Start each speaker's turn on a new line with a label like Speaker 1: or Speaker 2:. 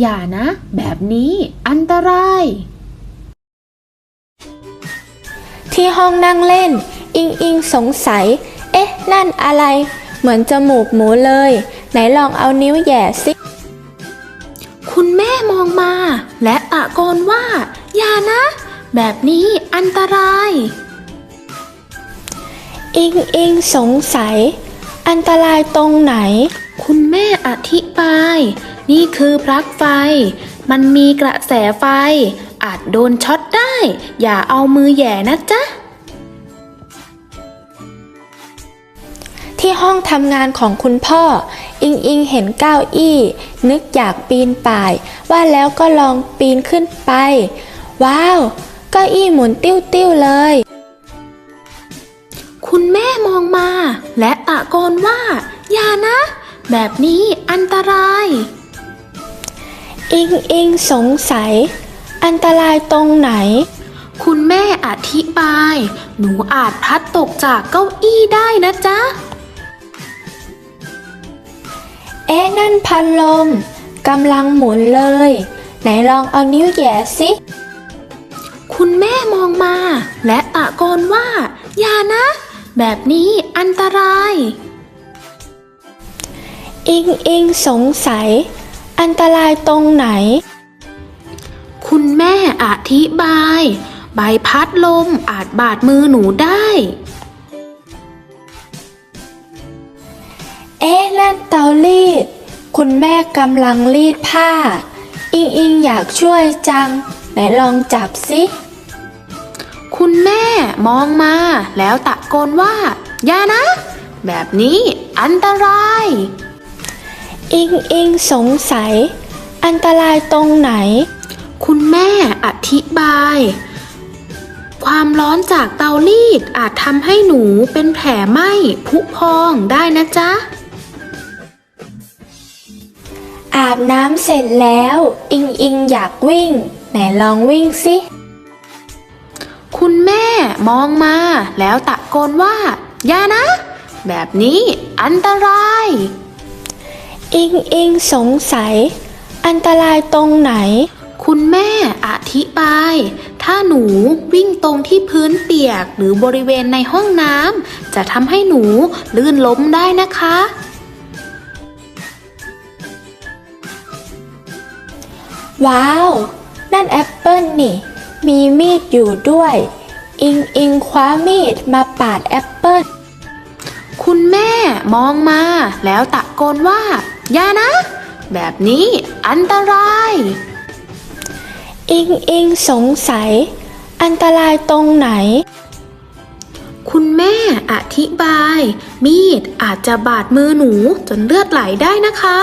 Speaker 1: อย่านะ แบบนี้อันตราย
Speaker 2: ที่ห้องนั่งเล่น อิงอิงสงสัย เอ๊ะ นั่นอะไร เหมือนจมูกหมูเลย ไหนลองเอานิ้วแย่สิ
Speaker 1: คุณแม่มองมา และตะโกนว่า อย่านะ แบบนี้อันตราย
Speaker 2: อิงอิงสงสัย อันตรายตรงไหน
Speaker 1: คุณแม่อธิบาย นี่คือปลั๊กไฟ มันมีกระแสไฟ อาจโดนช็อตได้ อย่าเอามือแหย่นะจ๊ะ
Speaker 2: ที่ห้องทำงานของคุณพ่อ อิงอิงเห็นเก้าอี้ นึกอยากปีนป่าย ว่าแล้วก็ลองปีนขึ้นไป ว้าว เก้าอี้หมุนติ้วติ้วๆเลย
Speaker 1: คุณแม่มองมา และตะโกนว่า อย่านะแบบนี้อันตราย
Speaker 2: อิงอิงสงสัย อันตรายตรงไหน
Speaker 1: คุณแม่อธิบาย หนูอาจพลัดตกจากเก้าอี้ได้นะจ๊ะ
Speaker 2: เอ๊ะนั่นพัดลมกำลังหมุนเลย ไหนลองเอานิ้วแหย่สิ
Speaker 1: คุณแม่มองมา และตะโกนว่า อย่านะ แบบนี้อันตราย
Speaker 2: อิงอิงสงสัย อันตรายตรงไหน
Speaker 1: คุณแม่อธิบาย ใบพัดลมอาจบาดมือหนูได้
Speaker 2: เอ๊ะนั่นเตารีด คุณแม่กำลังรีดผ้า อิงอิงอยากช่วยจัง ไหนลองจับสิ
Speaker 1: คุณแม่มองมาแล้วตะโกนว่า อย่านะ แบบนี้อันตราย
Speaker 2: อิงอิงสงสัย อันตรายตรงไหน
Speaker 1: คุณแม่อธิบาย ความร้อนจากเตารีดอาจทำให้หนูเป็นแผลไหม้ผุพองได้นะจ๊ะ
Speaker 2: อาบน้ำเสร็จแล้ว อิงอิงอยากวิ่ง ไหนลองวิ่งสิ
Speaker 1: คุณแม่มองมาแล้วตะโกนว่า อย่านะ แบบนี้อันตราย
Speaker 2: อิงอิงสงสัย อันตรายตรงไหน
Speaker 1: คุณแม่อธิบาย ถ้าหนูวิ่งตรงที่พื้นเปียกหรือบริเวณในห้องน้ำจะทำให้หนูลื่นล้มได้นะคะ
Speaker 2: ว้าว นั่นแอปเปิลนี่ มีมีดอยู่ด้วย อิงอิงคว้ามีดมาปาดแอปเปิล
Speaker 1: คุณแม่มองมาแล้วตะโกนว่า อย่านะ แบบนี้อันตราย
Speaker 2: อิงอิงสงสัย อันตรายตรงไหน
Speaker 1: คุณแม่อธิบาย มีดอาจจะบาดมือหนูจนเลือดไหลได้นะคะ